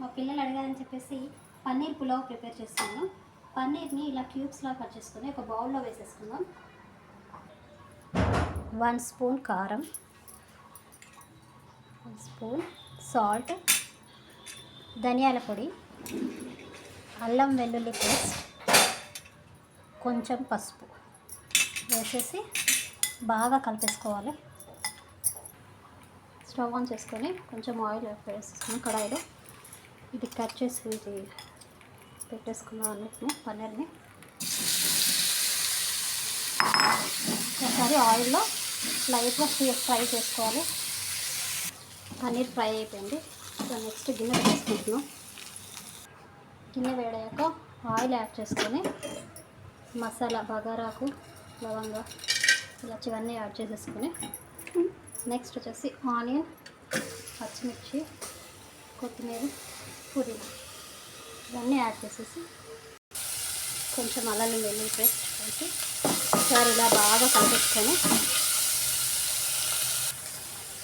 మా పిల్లలు అడిగారని చెప్పేసి పన్నీర్ పులావ్ ప్రిపేర్ చేస్తున్నాను. పన్నీర్ని ఇలా క్యూబ్స్లా కట్ చేసుకుని ఒక బౌల్లో వేసేసుకుందాం. వన్ స్పూన్ కారం వన్ స్పూన్ సాల్ట్ ధనియాల పొడి అల్లం వెల్లుల్లి పేస్ట్ కొంచెం పసుపు వేసేసి బాగా కలిపేసుకోవాలి. స్టవ్ ఆన్ చేసుకొని కొంచెం ఆయిల్ వేసేసుకుని కడాయిలో ఇది కట్ చేసి ఇది పెట్టేసుకున్నాం అన్నిటిని పన్నీర్ని. ఒకసారి ఆయిల్లో లైట్గా ఫ్రై ఫ్రై చేసుకోవాలి. పన్నీర్ ఫ్రై అయిపోయింది. సో నెక్స్ట్ గిన్నె వేసుకుంటున్నాం. గిన్నె వేడాక ఆయిల్ యాడ్ చేసుకొని మసాలా బగారాకు లవంగా ఇలాచి ఇవన్నీ యాడ్ చేసేసుకొని నెక్స్ట్ వచ్చేసి ఆనియన్ పచ్చిమిర్చి కొత్తిమీర పుదీనా ఇవన్నీ యాడ్ చేసేసి కొంచెం అల్లం వెల్లుల్లి పేస్ట్ వేసి ఒకసారి ఇలా బాగా కలిపేసుకొని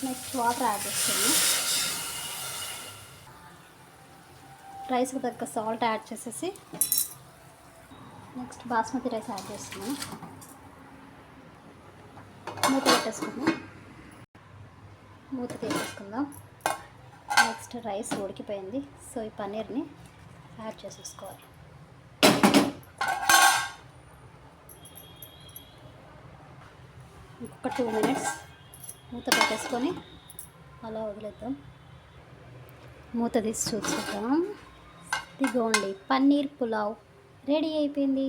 నెక్స్ట్ వాటర్ యాడ్ చేస్తాను. రైస్కి తగ్గ సాల్ట్ యాడ్ చేసేసి నెక్స్ట్ బాస్మతి రైస్ యాడ్ చేస్తున్నాను. మూత పెట్టేసుకుందాం. మూత తీసేసుకుందాం. నెక్స్ట్ రైస్ ఉడికిపోయింది. సో ఈ పన్నీర్ని యాడ్ చేసేసుకోవాలి. ఇంకొక టూ మినిట్స్ మూత పెట్టేసుకొని అలా వదిలేద్దాం. మూత తీసి చూసుకుందాం. ఇదిగోండి పన్నీర్ పులావ్ రెడీ అయిపోయింది.